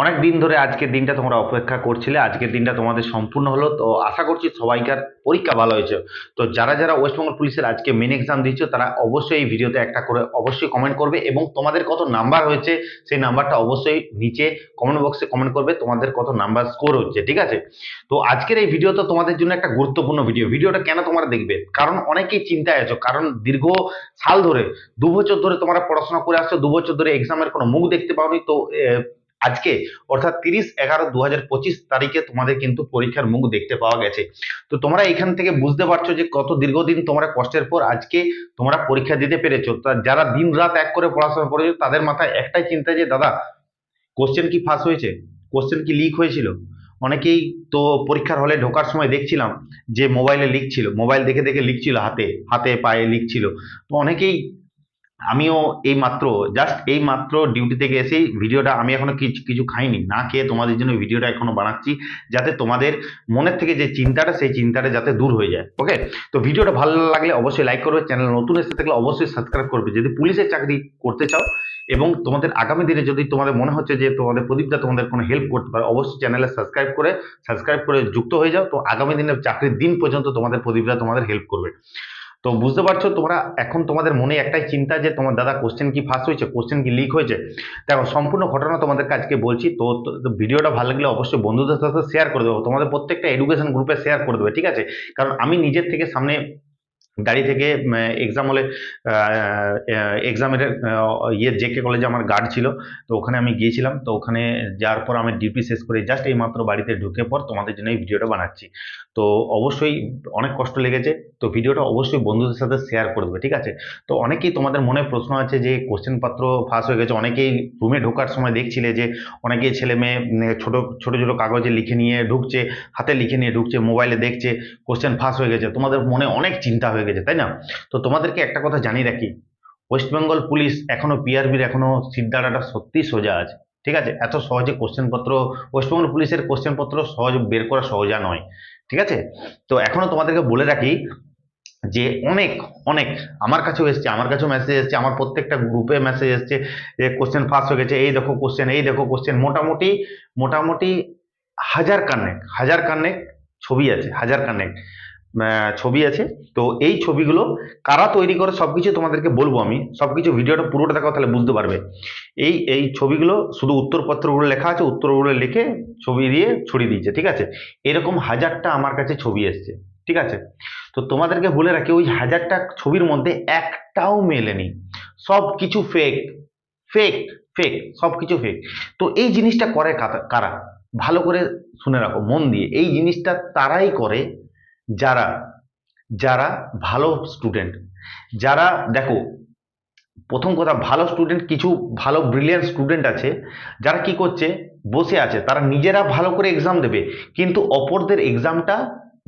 অনেক দিন ধরে আজকের দিনটা তোমরা অপেক্ষা করছিলে, আজকের দিনটা তোমাদের সম্পূর্ণ হলো। তো আশা করছি সবাইকার পরীক্ষা ভালো হয়েছে। তো যারা যারা ওয়েস্টবেঙ্গল পুলিশের আজকে মেন এক্সাম দিচ্ছ, তারা অবশ্যই এই ভিডিওতে একটা করে অবশ্যই কমেন্ট করবে এবং তোমাদের কত নাম্বার হয়েছে, সেই নাম্বারটা অবশ্যই নিচে কমেন্ট বক্সে কমেন্ট করবে, তোমাদের কত নাম্বার স্কোর হচ্ছে, ঠিক আছে? তো আজকের এই ভিডিও তো তোমাদের জন্য একটা গুরুত্বপূর্ণ ভিডিও ভিডিওটা কেন তোমরা দেখবে? কারণ অনেকেই চিন্তায় আছো, কারণ দীর্ঘ সাল ধরে, দু বছর ধরে তোমরা পড়াশোনা করে আসছো, দু বছর ধরে এক্সামের কোনো মুখ দেখতে পাওনি, তো আজকে, অর্থাৎ তিরিশ এগারো দু তারিখে তোমাদের কিন্তু পরীক্ষার মুখ দেখতে পাওয়া গেছে। তো তোমরা এখান থেকে বুঝতে পারছ যে কত দীর্ঘদিন তোমরা কষ্টের পর আজকে তোমরা পরীক্ষা দিতে পেরেছ। যারা দিন রাত এক করে পড়াশোনা করেছ, তাদের মাথায় একটাই চিন্তা যে, দাদা কোশ্চেন কি ফাঁস হয়েছে? কোশ্চেন কি লিক হয়েছিল? অনেকেই তো পরীক্ষার হলে ঢোকার সময় দেখছিলাম যে মোবাইলে লিখছিল মোবাইল দেখে দেখে লিখছিল হাতে হাতে, পায়ে লিখছিল তো অনেকেই আমিও এই মাত্র জাস্ট এই মাত্র ডিউটি থেকে এসেই ভিডিওটা আমি এখনও কিছু কিছু খাইনি। না খেয়ে তোমাদের জন্য ভিডিওটা এখনও বানাচ্ছি, যাতে তোমাদের মনের থেকে যে চিন্তাটা, সেই চিন্তাটা যাতে দূর হয়ে যায়। ওকে তো ভিডিওটা ভালো লাগলে অবশ্যই লাইক করবে চ্যানেল নতুন এসে থাকলে অবশ্যই সাবস্ক্রাইব করবে। যদি পুলিশের চাকরি করতে চাও এবং তোমাদের আগামী দিনে যদি তোমাদের মনে হচ্ছে যে তোমাদের প্রদীপটা তোমাদের কোনো হেল্প করতে পারে, অবশ্যই চ্যানেলে সাবস্ক্রাইব করে সাবস্ক্রাইব করে যুক্ত হয়ে যাও। তো আগামী দিনে চাকরির দিন পর্যন্ত তোমাদের প্রদীপটা তোমাদের হেল্প করবে। তো বুঝতে পারছ, তোমরা এখন তোমাদের মনে একটাই চিন্তা যে তোমার দাদা কোশ্চেন কি ফাঁস হয়েছে কোশ্চেন কি লিক হয়েছে? দেখো, সম্পূর্ণ ঘটনা তোমাদেরকে আজকে বলছি, তো ভিডিওটা ভালো লাগলে অবশ্যই বন্ধুদের সাথে শেয়ার করে দেবো তোমাদের প্রত্যেকটা এডুকেশন গ্রুপে শেয়ার করে দেবে, ঠিক আছে? কারণ আমি নিজের থেকে সামনে গাড়ি থেকে এক্সাম হলে এক্সামের ইয়ে জেকে কলেজে আমার গার্ড ছিল, তো ওখানে আমি গিয়েছিলাম, তো ওখানে যাওয়ার পর আমি ডিউটি শেষ করে জাস্ট এই মাত্র বাড়িতে ঢুকে পর তোমাদের জন্য এই ভিডিওটা বানাচ্ছি। তো অবশ্যই অনেক কষ্ট লেগেছে, তো ভিডিওটা অবশ্যই বন্ধুদের সাথে শেয়ার করে দেবে, ঠিক আছে? তো অনেকেই তোমাদের মনে প্রশ্ন আছে যে কোশ্চেন পাত্র ফাঁস হয়ে গেছে, অনেকেই রুমে ঢোকার সময় দেখছিলে যে অনেকেই ছেলে মেয়ে ছোটো, ছোট ছোট কাগজে লিখে নিয়ে ঢুকছে, হাতে লিখে নিয়ে ঢুকছে মোবাইলে দেখছে কোশ্চেন ফাঁস হয়ে গেছে, তোমাদের মনে অনেক চিন্তা হয়ে গেছে তাই না? তো তোমাদেরকে একটা কথা জানিয়ে রাখি ওয়েস্ট বেঙ্গল পুলিশ এখনও পিআরবির এখনও সিদ্ধারাটা সত্যি সোজা আছে ঠিক আছে? এত সহজে কোশ্চেন পত্র ওয়েস্ট বেঙ্গল পুলিশের কোশ্চেন পত্র সহজ বের করা সহজা নয় ঠিক আছে? তো এখনও তোমাদেরকে বলে রাখি যে অনেক অনেক আমার কাছেও এসছে আমার কাছেও মেসেজ এসছে আমার প্রত্যেকটা গ্রুপে মেসেজ এসছে যে কোশ্চেন ফাঁস হয়ে গেছে এই দেখো কোশ্চেন এই দেখো কোশ্চেন মোটামুটি মোটামুটি হাজার কান্নেক হাজার কান্নেক ছবি আছে হাজার কান্নেক। আহ, ছবি আছে। তো এই ছবিগুলো কারা তৈরি করে সবকিছু তোমাদেরকে বলব আমি। সবকিছু ভিডিওটা পুরোটা দেখো, তাহলে বুঝতে পারবে। এই এই ছবিগুলো শুধু উত্তরপত্রগুলো লেখা আছে, উত্তরগুলো লিখে ছবি দিয়ে ছড়িয়ে দিয়েছে, ঠিক আছে? এরকম হাজারটা আমার কাছে ছবি এসছে, ঠিক আছে? তো তোমাদেরকে বলে রাখি, ওই হাজারটা ছবির মধ্যে একটাও মেলেনি। সব কিছু ফেক ফেক ফেক সব কিছু ফেক তো এই জিনিসটা করে? কারা? ভালো করে শুনে রাখো, মন দিয়ে। এই জিনিসটা তারাই করে যারা যারা ভালো স্টুডেন্ট যারা দেখো, প্রথম কথা, ভালো স্টুডেন্ট কিছু ভালো ব্রিলিয়ান্ট স্টুডেন্ট আছে, যারা কি করছে, বসে আছে, তারা নিজেরা ভালো করে এক্সাম দেবে, কিন্তু অপরদের এক্সামটা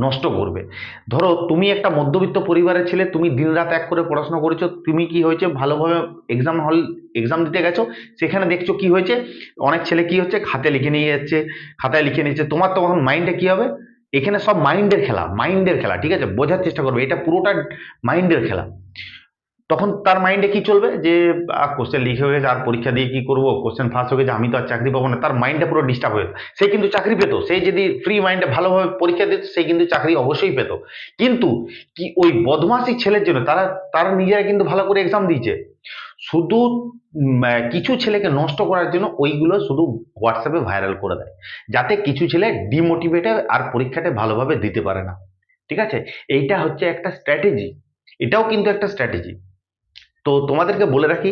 নষ্ট করবে। ধরো, তুমি একটা মধ্যবিত্ত পরিবারের ছেলে, তুমি দিনরাত এক করে পড়াশোনা করেছ, তুমি কি হয়েছে, ভালোভাবে এক্সাম হল এক্সাম দিতে গেছো, সেখানে দেখছ কি হয়েছে, অনেক ছেলে কি হচ্ছে খাতে লিখে নিয়ে যাচ্ছে, খাতায় লিখে নিচ্ছে তোমার তখন মাইন্ডে কি হবে? এখানে সব মাইন্ডের খেলা মাইন্ডের খেলা, ঠিক আছে? বোঝার চেষ্টা করবে, এটা পুরোটা মাইন্ডের খেলা। তখন তার মাইন্ডে কি চলবে? যে কোশ্চেন লিখে হয়ে গেছে, আর পরীক্ষা দিয়ে কি করব? কোশ্চেন ফাঁস হয়ে গেছে, আমি তো আর চাকরি পাবো না। তার মাইন্ডটা পুরো ডিস্টার্ব হয়ে। সে কিন্তু চাকরি পেতো। সে যদি ফ্রি মাইন্ডে ভালোভাবে পরীক্ষা দিত, সে কিন্তু চাকরি অবশ্যই পেত। কিন্তু কি ওই বদমাসি ছেলের জন্য, তারা তারা নিজেরা কিন্তু ভালো করে এক্সাম দিয়েছে। শুধু কিছু ছেলেকে নষ্ট করার জন্য ওইগুলো শুধু হোয়াটসঅ্যাপে ভাইরাল করে দেয়। যাতে কিছু ছেলে ডিমোটিভেটে আর পরীক্ষাটা ভালোভাবে দিতে পারে না। ঠিক আছে? এইটা হচ্ছে একটা স্ট্র্যাটেজি এটাও কিন্তু একটা স্ট্র্যাটেজি তো তোমাদেরকে বলে রাখি,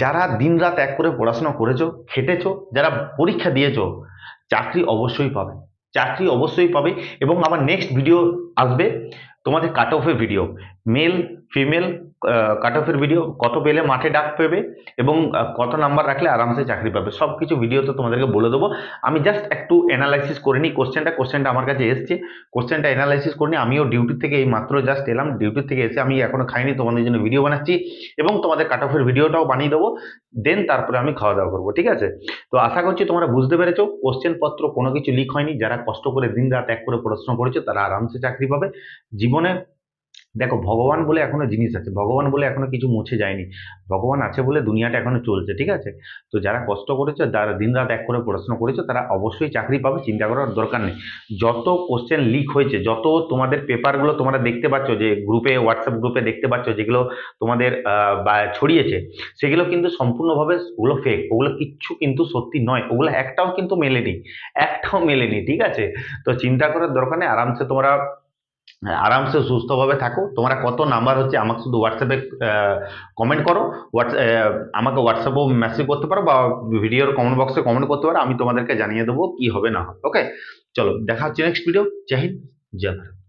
যারা দিনরাত এক করে পড়াশোনা করেছ, খেটেছো, যারা পরীক্ষা দিয়েছ, চাকরি অবশ্যই পাবে। চাকরি অবশ্যই পাবে এবং আমার নেক্সট ভিডিও আসবে তোমাদের কাট অফের ভিডিও মেল ফিমেল কাট অফের ভিডিও কত পেলে মাঠে ডাক পেবে এবং কত নাম্বার রাখলে আরামসে চাকরি পাবে। সব কিছু ভিডিওতে তোমাদেরকে বলে দেবো। আমি জাস্ট একটু অ্যানালাইসিস করে নিই কোশ্চেনটা কোশ্চেনটা আমার কাছে এসছে। কোশ্চেনটা অ্যানালাইসিস করে নিই আমিও ডিউটি থেকে এই মাত্র জাস্ট এলাম। ডিউটি থেকে এসে আমি এখনও খাইনি, তোমাদের জন্য ভিডিও বানাচ্ছি এবং তোমাদের কাট অফের ভিডিওটাও বানিয়ে দেবো। দেন তারপরে আমি খাওয়া দাওয়া করব, ঠিক আছে? তো আশা করছি তোমরা বুঝতে পেরেছ কোশ্চেন পত্র কোনো কিছু লিক হয়নি। যারা কষ্ট করে দিন রাত এক করে পড়াশোনা করেছ, তারা আরামসে চাকরি পাবে। জীবনে দেখো, ভগবান বলে এখনও জিনিস আছে, ভগবান বলে এখনও কিছু মুছে যায়নি, ভগবান আছে বলে দুনিয়াটা এখনও চলছে, ঠিক আছে? তো যারা কষ্ট করেছ, যারা দিন রাত এক করে পড়াশোনা করেছ, তারা অবশ্যই চাকরি পাবে, চিন্তা করার দরকার নেই। যত কোশ্চেন লিক হয়েছে, যত তোমাদের পেপারগুলো তোমরা দেখতে পাচ্ছ, যে গ্রুপে হোয়াটসঅ্যাপ গ্রুপে দেখতে পাচ্ছ, যেগুলো তোমাদের ছড়িয়েছে, সেগুলো কিন্তু সম্পূর্ণভাবে ওগুলো ফেক ওগুলো কিচ্ছু কিন্তু সত্যি নয়, ওগুলো একটাও কিন্তু মেলেনি, একটাও মেলেনি, ঠিক আছে? তো চিন্তা করার দরকার নেই, আরামসে তোমরা আরামসে সুস্থভাবে থাকো। তোমরা কত নাম্বার হচ্ছে আমাকে শুধু হোয়াটসঅ্যাপে কমেন্ট করো। হোয়াটস আমাকে হোয়াটসঅ্যাপেও মেসেজ করতে পারো বা ভিডিওর কমেন্ট বক্সে কমেন্ট করতে পারো। আমি তোমাদেরকে জানিয়ে দেবো কি হবে না হবে। ওকে চলো, দেখা হচ্ছে নেক্সট ভিডিও জয় হিন্দ, জয় ভারত।